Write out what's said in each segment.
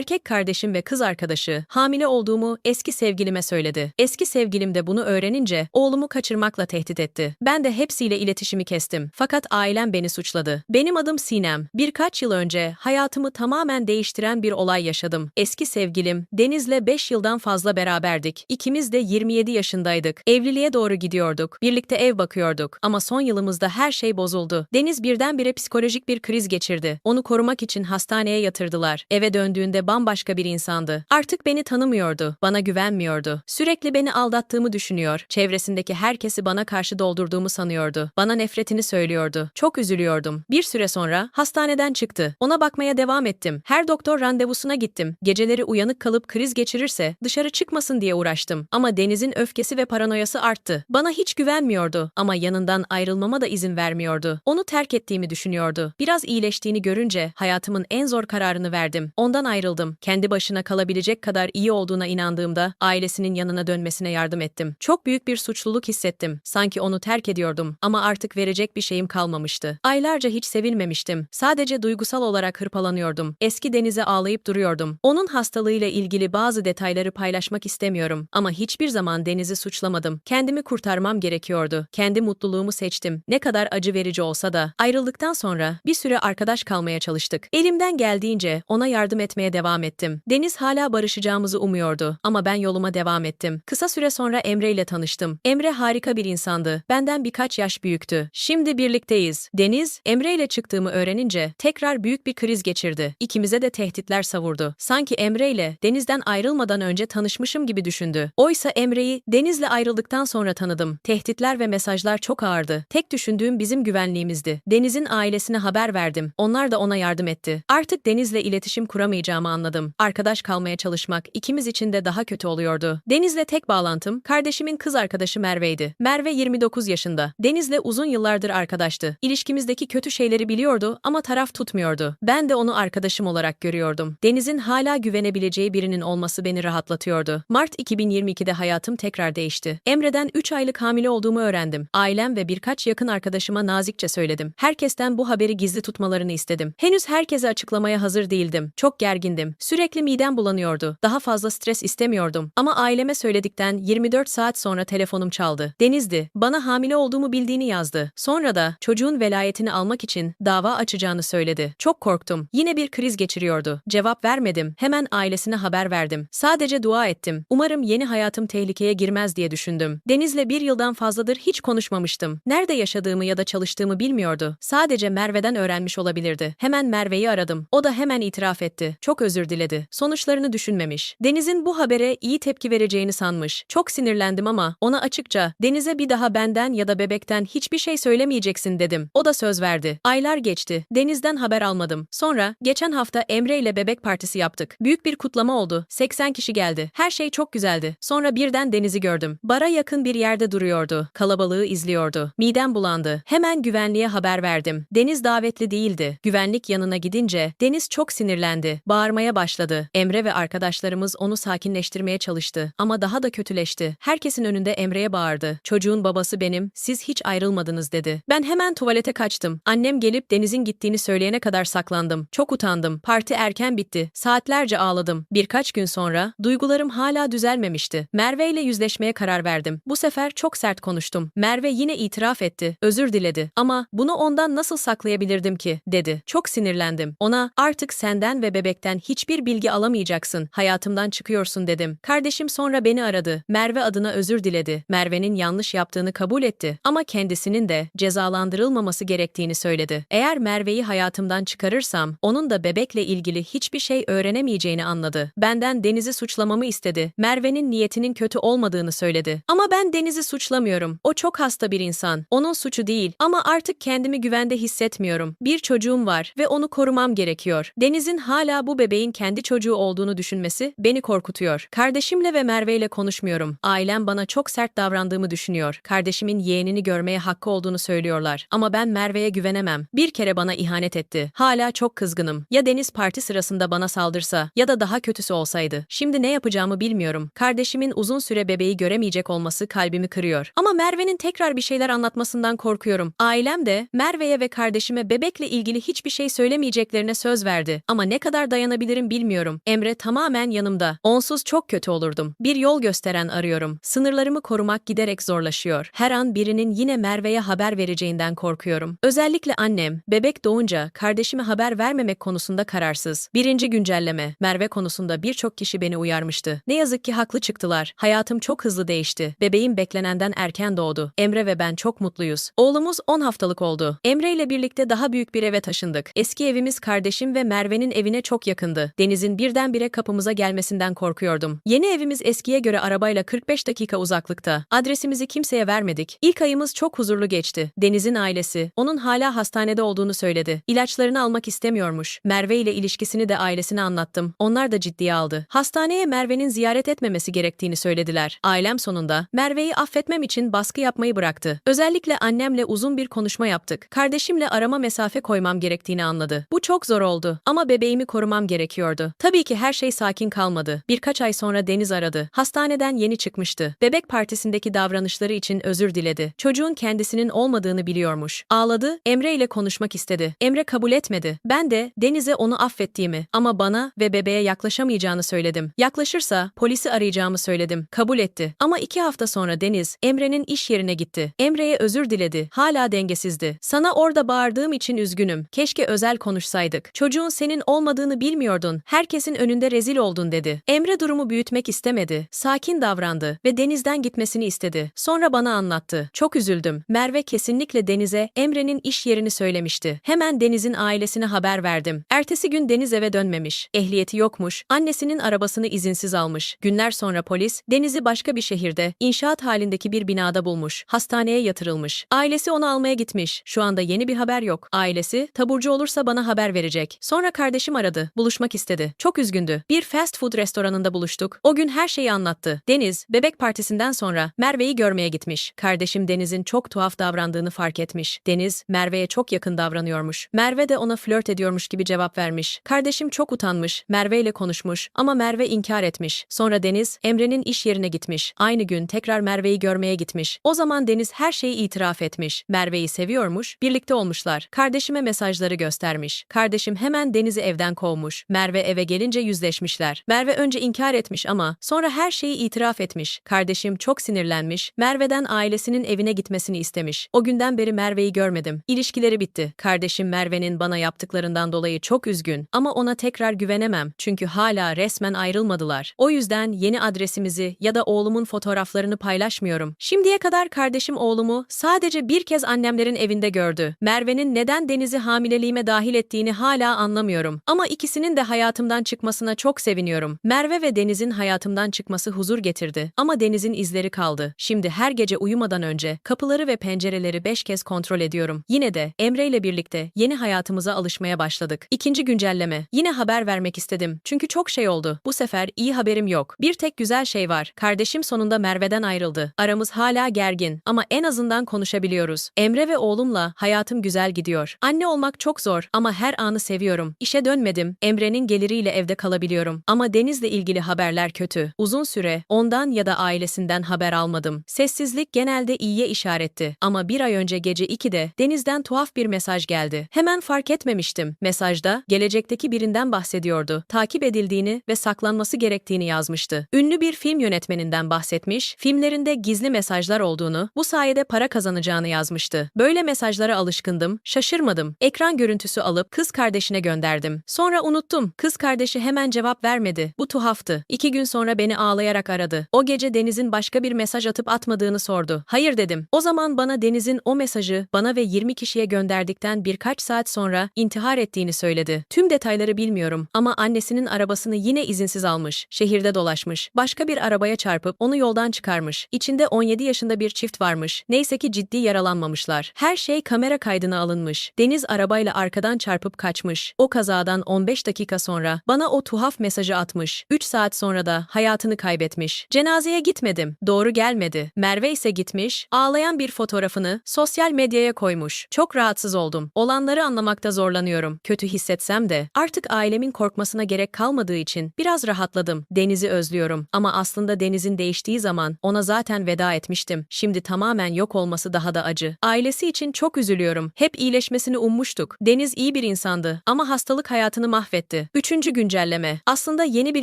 Erkek kardeşim ve kız arkadaşı hamile olduğumu eski sevgilime söyledi. Eski sevgilim de bunu öğrenince oğlumu kaçırmakla tehdit etti. Ben de hepsiyle iletişimi kestim. Fakat ailem beni suçladı. Benim adım Sinem. Birkaç yıl önce hayatımı tamamen değiştiren bir olay yaşadım. Eski sevgilim Deniz'le 5 yıldan fazla beraberdik. İkimiz de 27 yaşındaydık. Evliliğe doğru gidiyorduk. Birlikte ev bakıyorduk. Ama son yılımızda her şey bozuldu. Deniz birdenbire psikolojik bir kriz geçirdi. Onu korumak için hastaneye yatırdılar. Eve döndüğünde bambaşka bir insandı. Artık beni tanımıyordu. Bana güvenmiyordu. Sürekli beni aldattığımı düşünüyor. Çevresindeki herkesi bana karşı doldurduğumu sanıyordu. Bana nefretini söylüyordu. Çok üzülüyordum. Bir süre sonra hastaneden çıktı. Ona bakmaya devam ettim. Her doktor randevusuna gittim. Geceleri uyanık kalıp kriz geçirirse dışarı çıkmasın diye uğraştım. Ama Deniz'in öfkesi ve paranoyası arttı. Bana hiç güvenmiyordu ama yanından ayrılmama da izin vermiyordu. Onu terk ettiğimi düşünüyordu. Biraz iyileştiğini görünce hayatımın en zor kararını verdim. Ondan ayrıldım. Kendi başına kalabilecek kadar iyi olduğuna inandığımda ailesinin yanına dönmesine yardım ettim. Çok büyük bir suçluluk hissettim. Sanki onu terk ediyordum ama artık verecek bir şeyim kalmamıştı. Aylarca hiç sevilmemiştim. Sadece duygusal olarak hırpalanıyordum. Eski denize ağlayıp duruyordum. Onun hastalığıyla ilgili bazı detayları paylaşmak istemiyorum ama hiçbir zaman Deniz'i suçlamadım. Kendimi kurtarmam gerekiyordu. Kendi mutluluğumu seçtim. Ne kadar acı verici olsa da. Ayrıldıktan sonra bir süre arkadaş kalmaya çalıştık. Elimden geldiğince ona yardım etmeye devam ettim. Deniz hala barışacağımızı umuyordu ama ben yoluma devam ettim. Kısa süre sonra Emre ile tanıştım. Emre harika bir insandı. Benden birkaç yaş büyüktü. Şimdi birlikteyiz. Deniz, Emre ile çıktığımı öğrenince tekrar büyük bir kriz geçirdi. İkimize de tehditler savurdu. Sanki Emre ile Deniz'den ayrılmadan önce tanışmışım gibi düşündü. Oysa Emre'yi Deniz'le ayrıldıktan sonra tanıdım. Tehditler ve mesajlar çok ağırdı. Tek düşündüğüm bizim güvenliğimizdi. Deniz'in ailesine haber verdim. Onlar da ona yardım etti. Artık Deniz'le iletişim kuramayacağımı anladım. Arkadaş kalmaya çalışmak ikimiz için de daha kötü oluyordu. Deniz'le tek bağlantım kardeşimin kız arkadaşı Merve'ydi. Merve 29 yaşında. Deniz'le uzun yıllardır arkadaştı. İlişkimizdeki kötü şeyleri biliyordu ama taraf tutmuyordu. Ben de onu arkadaşım olarak görüyordum. Deniz'in hala güvenebileceği birinin olması beni rahatlatıyordu. Mart 2022'de hayatım tekrar değişti. Emre'den 3 aylık hamile olduğumu öğrendim. Ailem ve birkaç yakın arkadaşıma nazikçe söyledim. Herkesten bu haberi gizli tutmalarını istedim. Henüz herkese açıklamaya hazır değildim. Çok gergindim. Sürekli midem bulanıyordu. Daha fazla stres istemiyordum. Ama aileme söyledikten 24 saat sonra telefonum çaldı. Deniz'di. Bana hamile olduğumu bildiğini yazdı. Sonra da çocuğun velayetini almak için dava açacağını söyledi. Çok korktum. Yine bir kriz geçiriyordu. Cevap vermedim. Hemen ailesine haber verdim. Sadece dua ettim. Umarım yeni hayatım tehlikeye girmez diye düşündüm. Deniz'le bir yıldan fazladır hiç konuşmamıştım. Nerede yaşadığımı ya da çalıştığımı bilmiyordu. Sadece Merve'den öğrenmiş olabilirdi. Hemen Merve'yi aradım. O da hemen itiraf etti. Çok özür diledi. Sonuçlarını düşünmemiş. Deniz'in bu habere iyi tepki vereceğini sanmış. Çok sinirlendim ama ona açıkça Deniz'e bir daha benden ya da bebekten hiçbir şey söylemeyeceksin dedim. O da söz verdi. Aylar geçti. Deniz'den haber almadım. Sonra geçen hafta Emre ile bebek partisi yaptık. Büyük bir kutlama oldu. 80 kişi geldi. Her şey çok güzeldi. Sonra birden Deniz'i gördüm. Bara yakın bir yerde duruyordu. Kalabalığı izliyordu. Midem bulandı. Hemen güvenliğe haber verdim. Deniz davetli değildi. Güvenlik yanına gidince Deniz çok sinirlendi. Bağırmaya başladı. Emre ve arkadaşlarımız onu sakinleştirmeye çalıştı. Ama daha da kötüleşti. Herkesin önünde Emre'ye bağırdı. Çocuğun babası benim, siz hiç ayrılmadınız dedi. Ben hemen tuvalete kaçtım. Annem gelip Deniz'in gittiğini söyleyene kadar saklandım. Çok utandım. Parti erken bitti. Saatlerce ağladım. Birkaç gün sonra duygularım hala düzelmemişti. Merve ile yüzleşmeye karar verdim. Bu sefer çok sert konuştum. Merve yine itiraf etti. Özür diledi. Ama bunu ondan nasıl saklayabilirdim ki? dedi. Çok sinirlendim. Ona artık senden ve bebekten hiçbir bilgi alamayacaksın. Hayatımdan çıkıyorsun dedim. Kardeşim sonra beni aradı. Merve adına özür diledi. Merve'nin yanlış yaptığını kabul etti. Ama kendisinin de cezalandırılmaması gerektiğini söyledi. Eğer Merve'yi hayatımdan çıkarırsam onun da bebekle ilgili hiçbir şey öğrenemeyeceğini anladı. Benden Deniz'i suçlamamı istedi. Merve'nin niyetinin kötü olmadığını söyledi. Ama ben Deniz'i suçlamıyorum. O çok hasta bir insan. Onun suçu değil. Ama artık kendimi güvende hissetmiyorum. Bir çocuğum var ve onu korumam gerekiyor. Deniz'in hala bu bebeğin kendi çocuğu olduğunu düşünmesi beni korkutuyor. Kardeşimle ve Merve ile konuşmuyorum. Ailem bana çok sert davrandığımı düşünüyor. Kardeşimin yeğenini görmeye hakkı olduğunu söylüyorlar. Ama ben Merve'ye güvenemem. Bir kere bana ihanet etti. Hala çok kızgınım. Ya Deniz parti sırasında bana saldırsa ya da daha kötüsü olsaydı. Şimdi ne yapacağımı bilmiyorum. Kardeşimin uzun süre bebeği göremeyecek olması kalbimi kırıyor. Ama Merve'nin tekrar bir şeyler anlatmasından korkuyorum. Ailem de Merve'ye ve kardeşime bebekle ilgili hiçbir şey söylemeyeceklerine söz verdi. Ama ne kadar dayanabilirim yapabilirim bilmiyorum. Emre tamamen yanımda. Onsuz çok kötü olurdum. Bir yol gösteren arıyorum. Sınırlarımı korumak giderek zorlaşıyor. Her an birinin yine Merve'ye haber vereceğinden korkuyorum. Özellikle annem, bebek doğunca kardeşime haber vermemek konusunda kararsız. Birinci güncelleme, Merve konusunda birçok kişi beni uyarmıştı. Ne yazık ki haklı çıktılar. Hayatım çok hızlı değişti. Bebeğim beklenenden erken doğdu. Emre ve ben çok mutluyuz. Oğlumuz 10 haftalık oldu. Emre ile birlikte daha büyük bir eve taşındık. Eski evimiz kardeşim ve Merve'nin evine çok yakındı. Deniz'in birdenbire kapımıza gelmesinden korkuyordum. Yeni evimiz eskiye göre arabayla 45 dakika uzaklıkta. Adresimizi kimseye vermedik. İlk ayımız çok huzurlu geçti. Deniz'in ailesi, onun hala hastanede olduğunu söyledi. İlaçlarını almak istemiyormuş. Merve ile ilişkisini de ailesine anlattım. Onlar da ciddiye aldı. Hastaneye Merve'nin ziyaret etmemesi gerektiğini söylediler. Ailem sonunda Merve'yi affetmem için baskı yapmayı bıraktı. Özellikle annemle uzun bir konuşma yaptık. Kardeşimle arama mesafe koymam gerektiğini anladı. Bu çok zor oldu ama bebeğimi korumam gerekiyordu. Tabii ki her şey sakin kalmadı. Birkaç ay sonra Deniz aradı. Hastaneden yeni çıkmıştı. Bebek partisindeki davranışları için özür diledi. Çocuğun kendisinin olmadığını biliyormuş. Ağladı, Emre ile konuşmak istedi. Emre kabul etmedi. Ben de Deniz'e onu affettiğimi ama bana ve bebeğe yaklaşamayacağını söyledim. Yaklaşırsa polisi arayacağımı söyledim. Kabul etti. Ama iki hafta sonra Deniz, Emre'nin iş yerine gitti. Emre'ye özür diledi. Hala dengesizdi. Sana orada bağırdığım için üzgünüm. Keşke özel konuşsaydık. Çocuğun senin olmadığını bilmiyordun. Herkesin önünde rezil oldun dedi. Emre durumu büyütmek istemedi. Sakin davrandı ve Deniz'den gitmesini istedi. Sonra bana anlattı. Çok üzüldüm. Merve kesinlikle Deniz'e Emre'nin iş yerini söylemişti. Hemen Deniz'in ailesine haber verdim. Ertesi gün Deniz eve dönmemiş. Ehliyeti yokmuş. Annesinin arabasını izinsiz almış. Günler sonra polis Deniz'i başka bir şehirde inşaat halindeki bir binada bulmuş. Hastaneye yatırılmış. Ailesi onu almaya gitmiş. Şu anda yeni bir haber yok. Ailesi taburcu olursa bana haber verecek. Sonra kardeşim aradı. Buluşmak istedi. Çok üzgündü. Bir fast food restoranında buluştuk. O gün her şeyi anlattı. Deniz, bebek partisinden sonra Merve'yi görmeye gitmiş. Kardeşim Deniz'in çok tuhaf davrandığını fark etmiş. Deniz, Merve'ye çok yakın davranıyormuş. Merve de ona flört ediyormuş gibi cevap vermiş. Kardeşim çok utanmış. Merve ile konuşmuş ama Merve inkar etmiş. Sonra Deniz, Emre'nin iş yerine gitmiş. Aynı gün tekrar Merve'yi görmeye gitmiş. O zaman Deniz her şeyi itiraf etmiş. Merve'yi seviyormuş, birlikte olmuşlar. Kardeşime mesajları göstermiş. Kardeşim hemen Deniz'i evden kovmuş. Merve eve gelince yüzleşmişler. Merve önce inkar etmiş ama sonra her şeyi itiraf etmiş. Kardeşim çok sinirlenmiş. Merve'den ailesinin evine gitmesini istemiş. O günden beri Merve'yi görmedim. İlişkileri bitti. Kardeşim Merve'nin bana yaptıklarından dolayı çok üzgün ama ona tekrar güvenemem. Çünkü hala resmen ayrılmadılar. O yüzden yeni adresimizi ya da oğlumun fotoğraflarını paylaşmıyorum. Şimdiye kadar kardeşim oğlumu sadece bir kez annemlerin evinde gördü. Merve'nin neden Deniz'i hamileliğime dahil ettiğini hala anlamıyorum. Ama ikisinin de hayatımdan çıkmasına çok seviniyorum. Merve ve Deniz'in hayatımdan çıkması huzur getirdi. Ama Deniz'in izleri kaldı. Şimdi her gece uyumadan önce kapıları ve pencereleri beş kez kontrol ediyorum. Yine de Emre ile birlikte yeni hayatımıza alışmaya başladık. İkinci güncelleme. Yine haber vermek istedim. Çünkü çok şey oldu. Bu sefer iyi haberim yok. Bir tek güzel şey var. Kardeşim sonunda Merve'den ayrıldı. Aramız hala gergin ama en azından konuşabiliyoruz. Emre ve oğlumla hayatım güzel gidiyor. Anne olmak çok zor ama her anı seviyorum. İşe dönmedim. Emre'nin geliriyle evde kalabiliyorum. Ama Deniz'le ilgili haberler kötü. Uzun süre ondan ya da ailesinden haber almadım. Sessizlik genelde iyiye işaretti. Ama bir ay önce gece 2'de Deniz'den tuhaf bir mesaj geldi. Hemen fark etmemiştim. Mesajda gelecekteki birinden bahsediyordu. Takip edildiğini ve saklanması gerektiğini yazmıştı. Ünlü bir film yönetmeninden bahsetmiş, filmlerinde gizli mesajlar olduğunu, bu sayede para kazanacağını yazmıştı. Böyle mesajlara alışkındım, şaşırmadım. Ekran görüntüsü alıp kız kardeşine gönderdim. Sonra unuttum. Kız kardeşi hemen cevap vermedi. Bu tuhaftı. İki gün sonra beni ağlayarak aradı. O gece Deniz'in başka bir mesaj atıp atmadığını sordu. Hayır dedim. O zaman bana Deniz'in o mesajı bana ve 20 kişiye gönderdikten birkaç saat sonra intihar ettiğini söyledi. Tüm detayları bilmiyorum ama annesinin arabasını yine izinsiz almış. Şehirde dolaşmış. Başka bir arabaya çarpıp onu yoldan çıkarmış. İçinde 17 yaşında bir çift varmış. Neyse ki ciddi yaralanmamışlar. Her şey kamera kaydına alınmış. Deniz arabayla arkadan çarpıp kaçmış. O kazadan 15 dakika sonra bana o tuhaf mesajı atmış. 3 saat sonra da hayatını kaybetmiş. Cenazeye gitmedim. Doğru gelmedi. Merve ise gitmiş, ağlayan bir fotoğrafını sosyal medyaya koymuş. Çok rahatsız oldum. Olanları anlamakta zorlanıyorum. Kötü hissetsem de artık ailemin korkmasına gerek kalmadığı için biraz rahatladım. Deniz'i özlüyorum ama aslında Deniz'in değiştiği zaman ona zaten veda etmiştim. Şimdi tamamen yok olması daha da acı. Ailesi için çok üzülüyorum. Hep iyileşmesini ummuştuk. Deniz iyi bir insandı ama hastalık hayatını mahvetti. Etti. Üçüncü güncelleme. Aslında yeni bir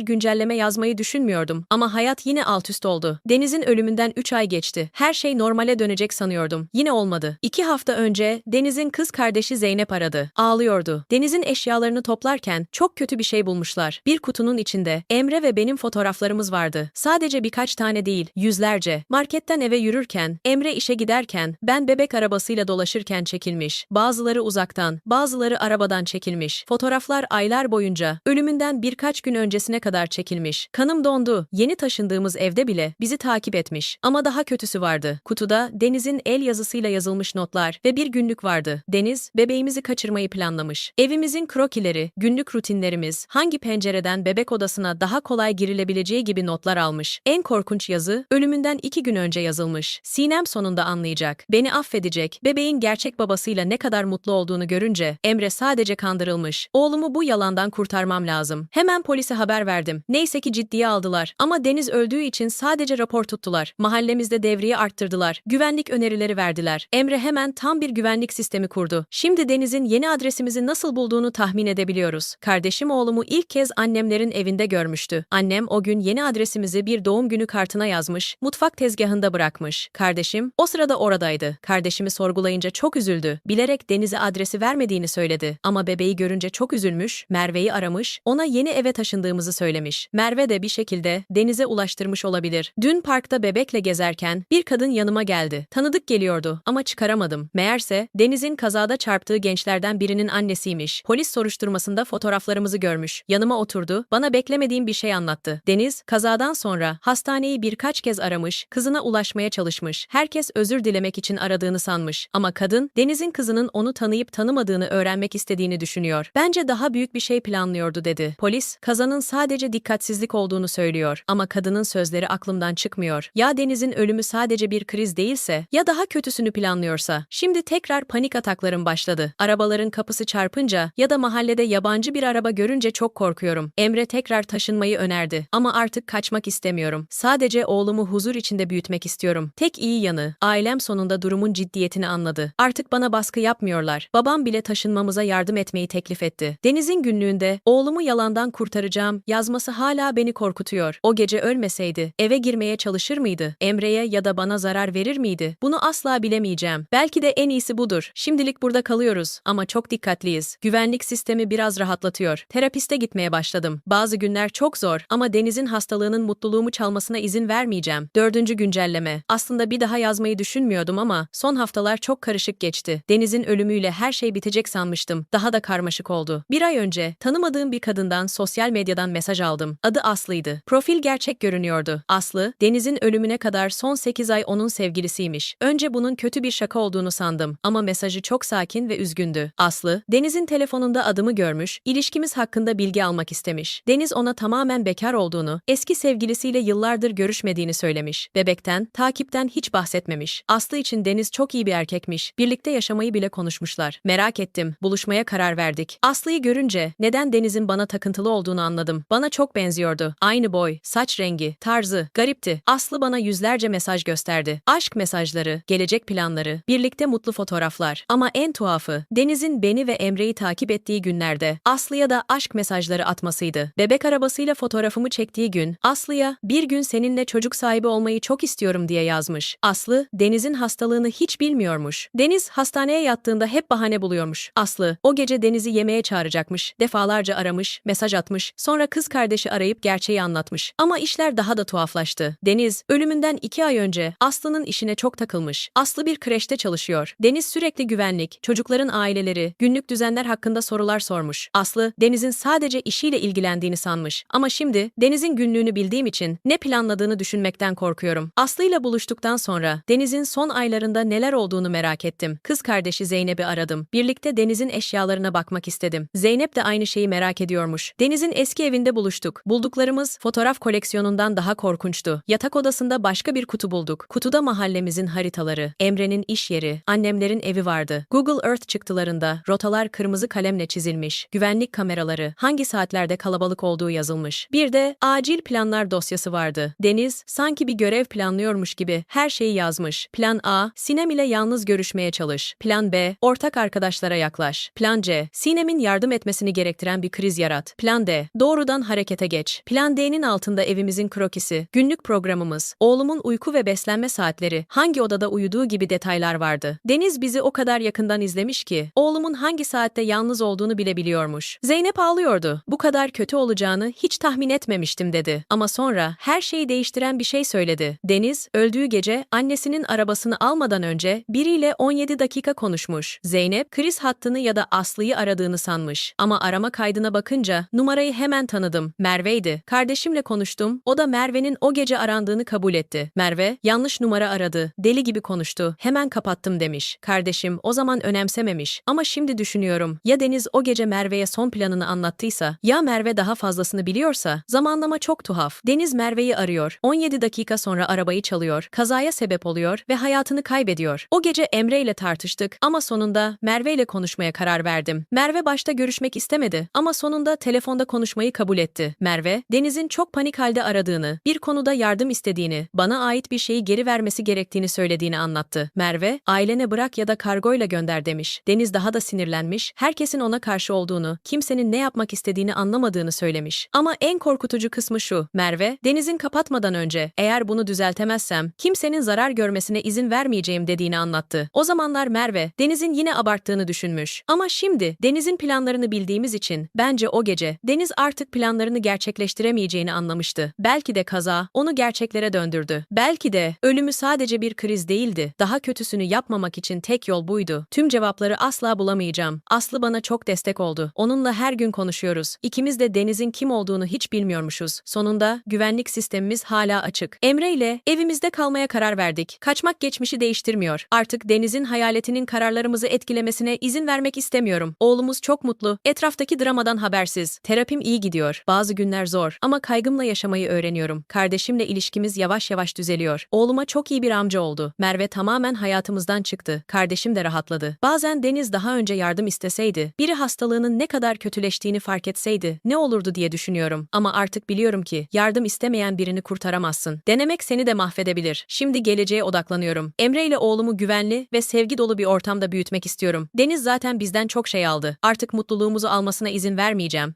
güncelleme yazmayı düşünmüyordum ama hayat yine alt üst oldu. Deniz'in ölümünden 3 ay geçti. Her şey normale dönecek sanıyordum. Yine olmadı. İki hafta önce Deniz'in kız kardeşi Zeynep aradı. Ağlıyordu. Deniz'in eşyalarını toplarken çok kötü bir şey bulmuşlar. Bir kutunun içinde Emre ve benim fotoğraflarımız vardı. Sadece birkaç tane değil, yüzlerce. Marketten eve yürürken, Emre işe giderken, ben bebek arabasıyla dolaşırken çekilmiş. Bazıları uzaktan, bazıları arabadan çekilmiş. Fotoğraflar aylar boyunca, ölümünden birkaç gün öncesine kadar çekilmiş. Kanım dondu. Yeni taşındığımız evde bile bizi takip etmiş. Ama daha kötüsü vardı. Kutuda Deniz'in el yazısıyla yazılmış notlar ve bir günlük vardı. Deniz, bebeğimizi kaçırmayı planlamış. Evimizin krokileri, günlük rutinlerimiz, hangi pencereden bebek odasına daha kolay girilebileceği gibi notlar almış. En korkunç yazı, ölümünden iki gün önce yazılmış. Sinem sonunda anlayacak, beni affedecek, bebeğin gerçek babasıyla ne kadar mutlu olduğunu görünce, Emre sadece kandırılmış. Oğlumu bu yalandan kurtarmam lazım. Hemen polise haber verdim. Neyse ki ciddiye aldılar. Ama Deniz öldüğü için sadece rapor tuttular. Mahallemizde devriye arttırdılar. Güvenlik önerileri verdiler. Emre hemen tam bir güvenlik sistemi kurdu. Şimdi Deniz'in yeni adresimizi nasıl bulduğunu tahmin edebiliyoruz. Kardeşim oğlumu ilk kez annemlerin evinde görmüştü. Annem o gün yeni adresimizi bir doğum günü kartına yazmış, mutfak tezgahında bırakmış. Kardeşim o sırada oradaydı. Kardeşimi sorgulayınca çok üzüldü. Bilerek Deniz'e adresi vermediğini söyledi. Ama bebeği görünce çok üzülmüş, Merve'yi aramış, ona yeni eve taşındığımızı söylemiş. Merve de bir şekilde Deniz'e ulaştırmış olabilir. Dün parkta bebekle gezerken bir kadın yanıma geldi. Tanıdık geliyordu ama çıkaramadım. Meğerse Deniz'in kazada çarptığı gençlerden birinin annesiymiş. Polis soruşturmasında fotoğraflarımızı görmüş. Yanıma oturdu, bana beklemediğim bir şey anlattı. Deniz, kazadan sonra hastaneyi birkaç kez aramış, kızına ulaşmaya çalışmış. Herkes özür dilemek için aradığını sanmış. Ama kadın, Deniz'in kızının onu tanıyıp tanımadığını öğrenmek istediğini düşünüyor. Bence daha büyük bir şey planlıyordu dedi. Polis, kazanın sadece dikkatsizlik olduğunu söylüyor. Ama kadının sözleri aklımdan çıkmıyor. Ya Deniz'in ölümü sadece bir kriz değilse, ya daha kötüsünü planlıyorsa. Şimdi tekrar panik ataklarım başladı. Arabaların kapısı çarpınca ya da mahallede yabancı bir araba görünce çok korkuyorum. Emre tekrar taşınmayı önerdi. Ama artık kaçmak istemiyorum. Sadece oğlumu huzur içinde büyütmek istiyorum. Tek iyi yanı, ailem sonunda durumun ciddiyetini anladı. Artık bana baskı yapmıyorlar. Babam bile taşınmamıza yardım etmeyi teklif etti. Deniz'in günlüğünde oğlumu yalandan kurtaracağım yazması hala beni korkutuyor. O gece ölmeseydi eve girmeye çalışır mıydı? Emre'ye ya da bana zarar verir miydi? Bunu asla bilemeyeceğim. Belki de en iyisi budur. Şimdilik burada kalıyoruz ama çok dikkatliyiz. Güvenlik sistemi biraz rahatlatıyor. Terapiste gitmeye başladım. Bazı günler çok zor ama Deniz'in hastalığının mutluluğumu çalmasına izin vermeyeceğim. Dördüncü güncelleme. Aslında bir daha yazmayı düşünmüyordum ama son haftalar çok karışık geçti. Deniz'in ölümüyle her şey bitecek sanmıştım. Daha da karmaşık oldu. Bir ay önce tanımadığım bir kadından sosyal medyadan mesaj aldım. Adı Aslı'ydı. Profil gerçek görünüyordu. Aslı, Deniz'in ölümüne kadar son 8 ay onun sevgilisiymiş. Önce bunun kötü bir şaka olduğunu sandım ama mesajı çok sakin ve üzgündü. Aslı, Deniz'in telefonunda adımı görmüş, ilişkimiz hakkında bilgi almak istemiş. Deniz ona tamamen bekar olduğunu, eski sevgilisiyle yıllardır görüşmediğini söylemiş. Bebekten, takipten hiç bahsetmemiş. Aslı için Deniz çok iyi bir erkekmiş. Birlikte yaşamayı bile konuşmuşlar. Merak ettim. Buluşmaya karar verdik. Aslı'yı görünce neden Deniz'in bana takıntılı olduğunu anladım. Bana çok benziyordu. Aynı boy, saç rengi, tarzı, garipti. Aslı bana yüzlerce mesaj gösterdi. Aşk mesajları, gelecek planları, birlikte mutlu fotoğraflar. Ama en tuhafı, Deniz'in beni ve Emre'yi takip ettiği günlerde Aslı'ya da aşk mesajları atmasıydı. Bebek arabasıyla fotoğrafımı çektiği gün Aslı'ya bir gün seninle çocuk sahibi olmayı çok istiyorum diye yazmış. Aslı, Deniz'in hastalığını hiç bilmiyormuş. Deniz hastaneye yattığında hep bahane buluyormuş. Aslı, o gece Deniz'i yemeğe çağıracakmış. Defalarca aramış, mesaj atmış. Sonra kız kardeşi arayıp gerçeği anlatmış. Ama işler daha da tuhaflaştı. Deniz, ölümünden iki ay önce Aslı'nın işine çok takılmış. Aslı bir kreşte çalışıyor. Deniz sürekli güvenlik, çocukların aileleri, günlük düzenler hakkında sorular sormuş. Aslı, Deniz'in sadece işiyle ilgilendiğini sanmış. Ama şimdi Deniz'in günlüğünü bildiğim için ne planladığını düşünmekten korkuyorum. Aslı'yla buluştuktan sonra Deniz'in son aylarında neler olduğunu merak ettim. Kız kardeşi Zeynep'i aradım. Birlikte Deniz'in eşyalarına bakmak istedim. Zeynep de aynı şeyi merak ediyormuş. Deniz'in eski evinde buluştuk. Bulduklarımız fotoğraf koleksiyonundan daha korkunçtu. Yatak odasında başka bir kutu bulduk. Kutuda mahallemizin haritaları, Emre'nin iş yeri, annemlerin evi vardı. Google Earth çıktılarında rotalar kırmızı kalemle çizilmiş. Güvenlik kameraları, hangi saatlerde kalabalık olduğu yazılmış. Bir de acil planlar dosyası vardı. Deniz sanki bir görev planlıyormuş gibi her şeyi yazmış. Plan A, Sinem ile yalnız görüşmeye çalış. Plan B, ortak arkadaşlara yaklaş. Plan C, Sinem'in yardım etmesini gerektiriyor gerektiren bir kriz yarat. Plan D. Doğrudan harekete geç. Plan D'nin altında evimizin krokisi, günlük programımız, oğlumun uyku ve beslenme saatleri, hangi odada uyuduğu gibi detaylar vardı. Deniz bizi o kadar yakından izlemiş ki, oğlumun hangi saatte yalnız olduğunu bile biliyormuş. Zeynep ağlıyordu. Bu kadar kötü olacağını hiç tahmin etmemiştim dedi. Ama sonra her şeyi değiştiren bir şey söyledi. Deniz, öldüğü gece annesinin arabasını almadan önce biriyle 17 dakika konuşmuş. Zeynep, kriz hattını ya da Aslı'yı aradığını sanmış. Ama arama kaydına bakınca numarayı hemen tanıdım. Merve'ydi. Kardeşimle konuştum. O da Merve'nin o gece arandığını kabul etti. Merve, yanlış numara aradı. Deli gibi konuştu. Hemen kapattım demiş. Kardeşim o zaman önemsememiş. Ama şimdi düşünüyorum. Ya Deniz o gece Merve'ye son planını anlattıysa, ya Merve daha fazlasını biliyorsa, zamanlama çok tuhaf. Deniz Merve'yi arıyor. 17 dakika sonra arabayı çalıyor. Kazaya sebep oluyor ve hayatını kaybediyor. O gece Emre ile tartıştık ama sonunda Merve ile konuşmaya karar verdim. Merve başta görüşmek istemedi ama sonunda telefonda konuşmayı kabul etti. Merve, Deniz'in çok panik halde aradığını, bir konuda yardım istediğini, bana ait bir şeyi geri vermesi gerektiğini söylediğini anlattı. Merve, ailene bırak ya da kargoyla gönder demiş. Deniz daha da sinirlenmiş, herkesin ona karşı olduğunu, kimsenin ne yapmak istediğini anlamadığını söylemiş. Ama en korkutucu kısmı şu, Merve, Deniz'in kapatmadan önce, eğer bunu düzeltemezsem, kimsenin zarar görmesine izin vermeyeceğim dediğini anlattı. O zamanlar Merve, Deniz'in yine abarttığını düşünmüş. Ama şimdi, Deniz'in planlarını bildiğimiz için, bence o gece, Deniz artık planlarını gerçekleştiremeyeceğini anlamıştı. Belki de kaza, onu gerçeklere döndürdü. Belki de, ölümü sadece bir kriz değildi. Daha kötüsünü yapmamak için tek yol buydu. Tüm cevapları asla bulamayacağım. Aslı bana çok destek oldu. Onunla her gün konuşuyoruz. İkimiz de Deniz'in kim olduğunu hiç bilmiyormuşuz. Sonunda, güvenlik sistemimiz hala açık. Emre ile evimizde kalmaya karar verdik. Kaçmak geçmişi değiştirmiyor. Artık Deniz'in hayaletinin kararlarımızı etkilemesine izin vermek istemiyorum. Oğlumuz çok mutlu. Etraftaki dramadan habersiz. Terapim iyi gidiyor. Bazı günler zor ama kaygımla yaşamayı öğreniyorum. Kardeşimle ilişkimiz yavaş yavaş düzeliyor. Oğluma çok iyi bir amca oldu. Merve tamamen hayatımızdan çıktı. Kardeşim de rahatladı. Bazen Deniz daha önce yardım isteseydi, biri hastalığının ne kadar kötüleştiğini fark etseydi ne olurdu diye düşünüyorum. Ama artık biliyorum ki yardım istemeyen birini kurtaramazsın. Denemek seni de mahvedebilir. Şimdi geleceğe odaklanıyorum. Emre ile oğlumu güvenli ve sevgi dolu bir ortamda büyütmek istiyorum. Deniz zaten bizden çok şey aldı. Artık mutluluğumuzu almasına izin vermeyeceğim.